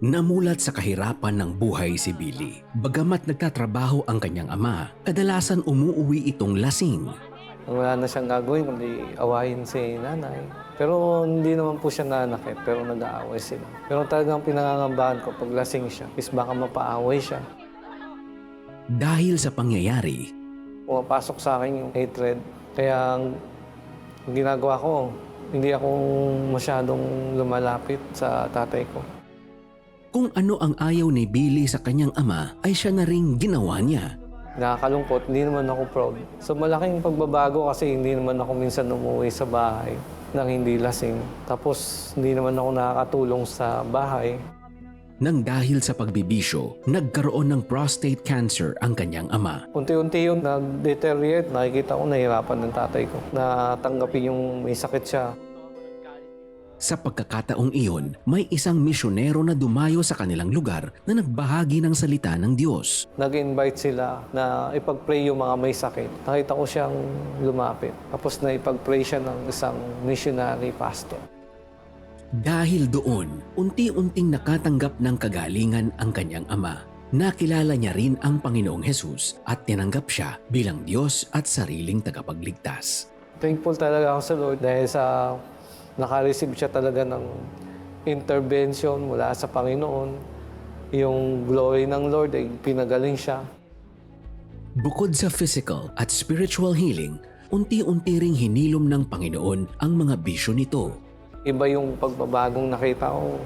Namulat sa kahirapan ng buhay si Billy. Bagamat nagtatrabaho ang kanyang ama, kadalasan umuuwi itong lasing. Wala na siyang gagawin kundi awayin si nanay. Pero hindi naman po siya nanakit, pero nag-aaway sila. Pero talagang pinangangambahan ko pag lasing siya, is baka mapaaway siya. Dahil sa pangyayari, Pumapasok sa akin yung hatred. Kaya ang ginagawa ko, hindi ako masyadong lumalapit sa tatay ko. Kung ano ang ayaw ni Billy sa kanyang ama ay siya na ring ginawa niya. Nakakalungkot, hindi naman ako proud. So malaking pagbabago kasi hindi naman ako minsan umuwi sa bahay nang hindi lasing. Tapos hindi naman ako nakakatulong sa bahay. Nang dahil sa pagbibisyo, nagkaroon ng prostate cancer ang kanyang ama. Unti-unti yun nag-deteriorate. Nakikita ko nahirapan ng tatay ko. Natanggapin yung may sakit siya. Sa pagkakataong iyon, may isang misyonero na dumayo sa kanilang lugar na nagbahagi ng salita ng Diyos. Nag-invite sila na ipag-pray yung mga may sakit. Nakita ko siyang lumapit. Tapos na ipag-pray siya ng isang missionary pastor. Dahil doon, unti-unting nakatanggap ng kagalingan ang kanyang ama. Nakilala niya rin ang Panginoong Hesus at tinanggap siya bilang Diyos at sariling tagapagligtas. Thankful talaga ako sa Lord dahil sa nakareceive siya talaga ng intervention mula sa Panginoon. Yung glory ng Lord ay pinagaling siya. Bukod sa physical at spiritual healing, unti-unti ring hinilom ng Panginoon ang mga bisyo nito. Iba yung pagbabagong nakita ko.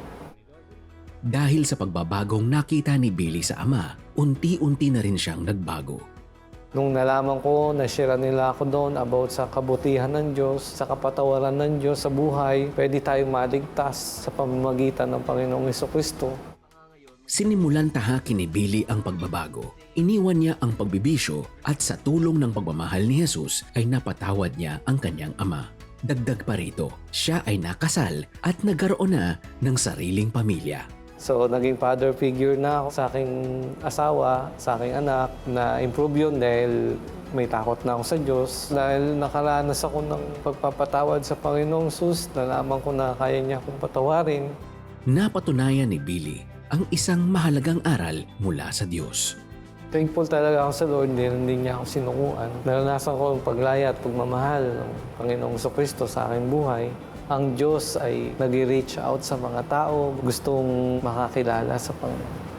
Dahil sa pagbabagong nakita ni Billy sa ama, unti-unti na rin siyang nagbago. Nung nalaman ko, na-share nila ako doon about sa kabutihan ng Diyos, sa kapatawaran ng Diyos sa buhay, pwede tayong maligtas sa pamamagitan ng Panginoong Heso Kristo. Sinimulan tahakin ni Billy ang pagbabago. Iniwan niya ang pagbibisyo at sa tulong ng pagmamahal ni Jesus ay napatawad niya ang kanyang ama. Dagdag pa rito, siya ay nakasal at nagkaroon na ng sariling pamilya. So, naging father figure na ako sa aking asawa, sa aking anak, na improve yun dahil may takot na ako sa Diyos. Dahil nakaranas ako ng pagpapatawad sa Panginoong Sus, nalaman ko na kaya niya akong patawarin. Napatunayan ni Billy ang isang mahalagang aral mula sa Diyos. Thankful talaga ako sa Lord, hindi, hindi niya ako sinukuan. Naranasan ko ang paglaya at pagmamahal ng Panginoong Kristo sa aking buhay. Ang Diyos ay nag reach out sa mga tao, gustong makakilala sa Panginoon.